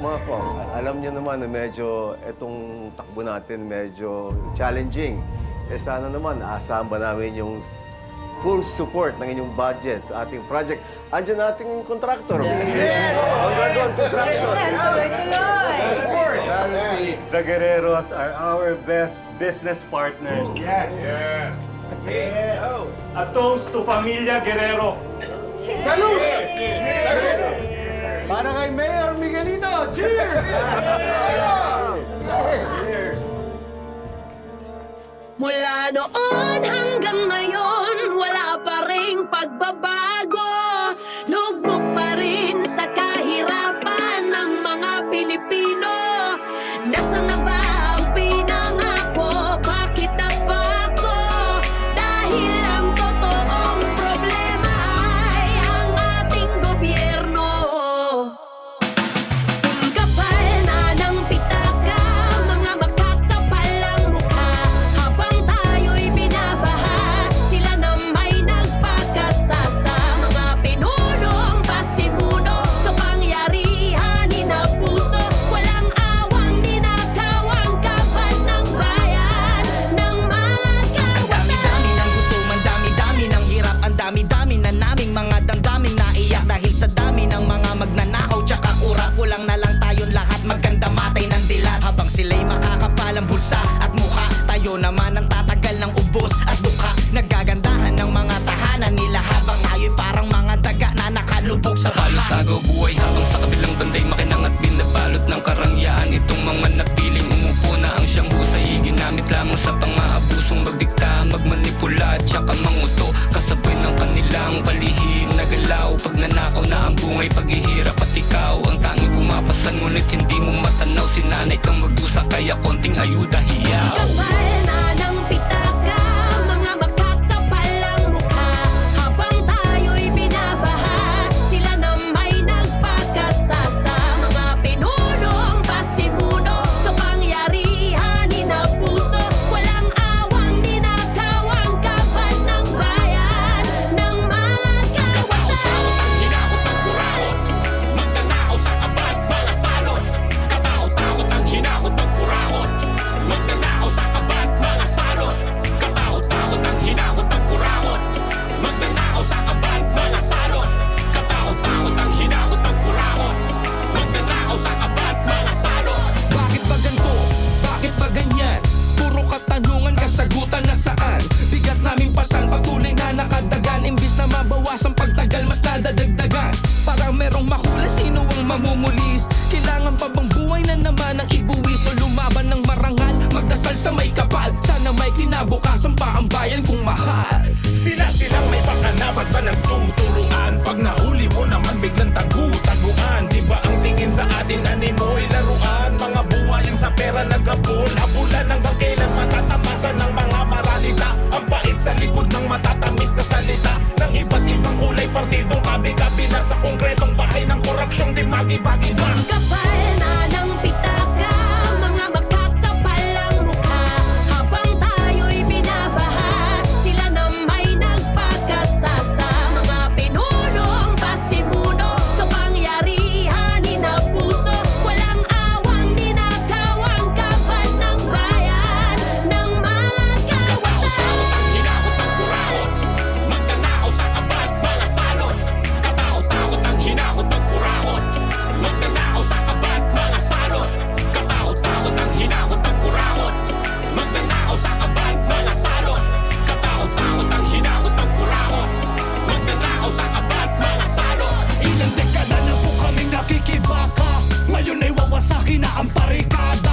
mga po, alam niyo naman na medyo itong takbo natin medyo challenging. Eh sana naman, aasahan ba namin yung full support ng inyong budget sa ating project. Andiyan nating contractor. Yeah. Mondragon Construction. Tuloy-tuloy. The Guerreros are our best business partners. Yes. Yes. A toast to Familia Guerrero. Para kay Mayor Miguelito. Cheers! Mula noon hanggang ngayon, wala pa ring pagbabago. Lugmok pa rin sa kahirapan ng mga Pilipino. Nasaan na ba naman ang tatagal ng ubos at dukha Nagagandahan ng mga tahanan nila Habang tayo'y parang mga daga na nakalubog sa Halos baha agaw buhay habang sa kabilang banday makinang at binabalot ng karangyaan. Itong mga napiling umupo na ang siyang husay. Ginamit lamang sa pang-aabusong magdikta, magmanipula at saka manguto. Kasabay ng kanilang palihim na galaw. Pag nanakaw na ang bungay paghihirap at ikaw Ang tanging pumapasan. Ngunit hindi mo matanaw Sinanay kang magdusa kaya konting ayuda hiyaw Kapal na kinabukasan pa ang bayan kung mahal. Sila silang may pakanabat ba nagtuturuan Pag nahuli mo naman biglang tagu-taguan. Di ba ang tingin sa atin animoy laruan? Mga buhayang sa pera nagkabul Habulan hanggang kailan matatamasan ng mga maralita? Ang pait sa likod ng matatamis na salita. Ng iba't ibang kulay partidong kabi-kabi na Sa konkretong bahay ng korupsyong di magi-bagi Kapal na ng ay